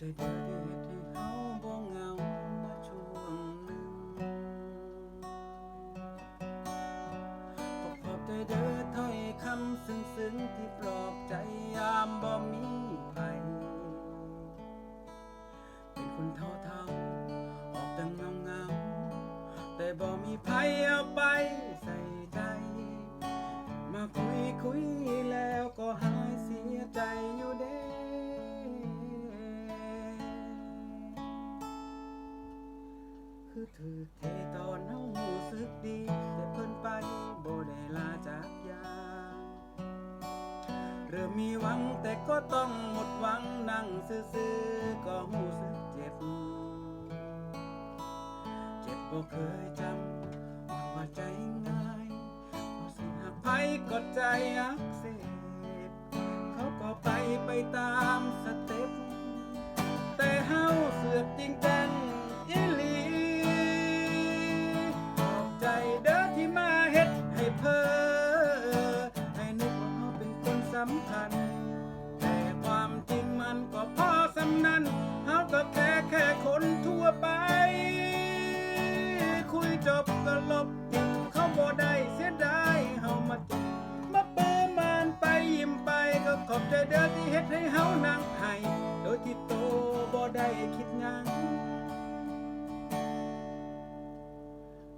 ใจเดียวที่เฮ็ดให้เฮาบ่เหงามาช่วงหนึ่งก็ขอบใจเด้อถ้อยคำซึ้งๆที่ปลอบใจยามบ่มีไผเป็นคนเท่าเท่าๆออกแต่เงาเงาแต่บ่มีไผเอาไปใส่ใจ มาคุยคุยแล้วก็หายเสียใจ คือถือเทตอนเฮารู้สึกดี แต่เพิ่นไปบ่ได้ลาจากยาเริ่มมีหวังแต่ก็ต้องหมดหวังนั่งซื่อๆก็หูสึกเจ็บ เจ็บบ่เคยจำอ่อนว่าใจง่ายพอสิหักไผก็ใจอักเสบเขาก็ไปไปตามสเต็ปแต่เฮาเสือกจริงจั ลบทิ้งเขาบ่ได้เสียดายเฮามาจบมาเปิมานไปยิ้มไปก็ขอบใจเด้อที่เฮ็ดให้เฮานั่งไห้โดยที่โตบ่ได้คิดหยัง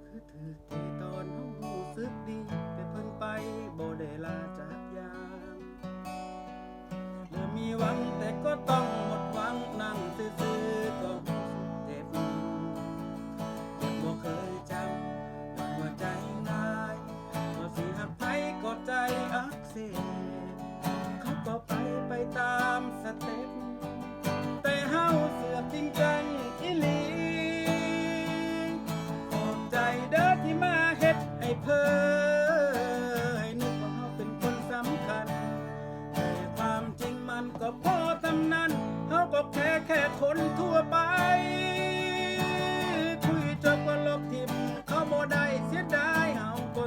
คือถือที่ตอนเฮารู้สึกดี แต่เพิ่นไปบ่ได้ลาจ ค่แค่คนทั่วไป คุยจบก็ลบทิมเขาบ่ได้เสียดายเฮาก็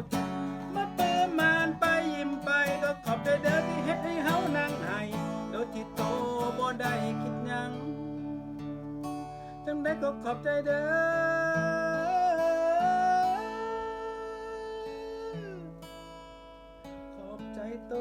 มาเปิมมานไปยิ้มไปก็ขอบใจเด้อที่เฮ็ดให้เฮานั่งให้โดยที่โตบ่ได้คิดยังจังได้ก็ขอบใจเด้อขอบใจโต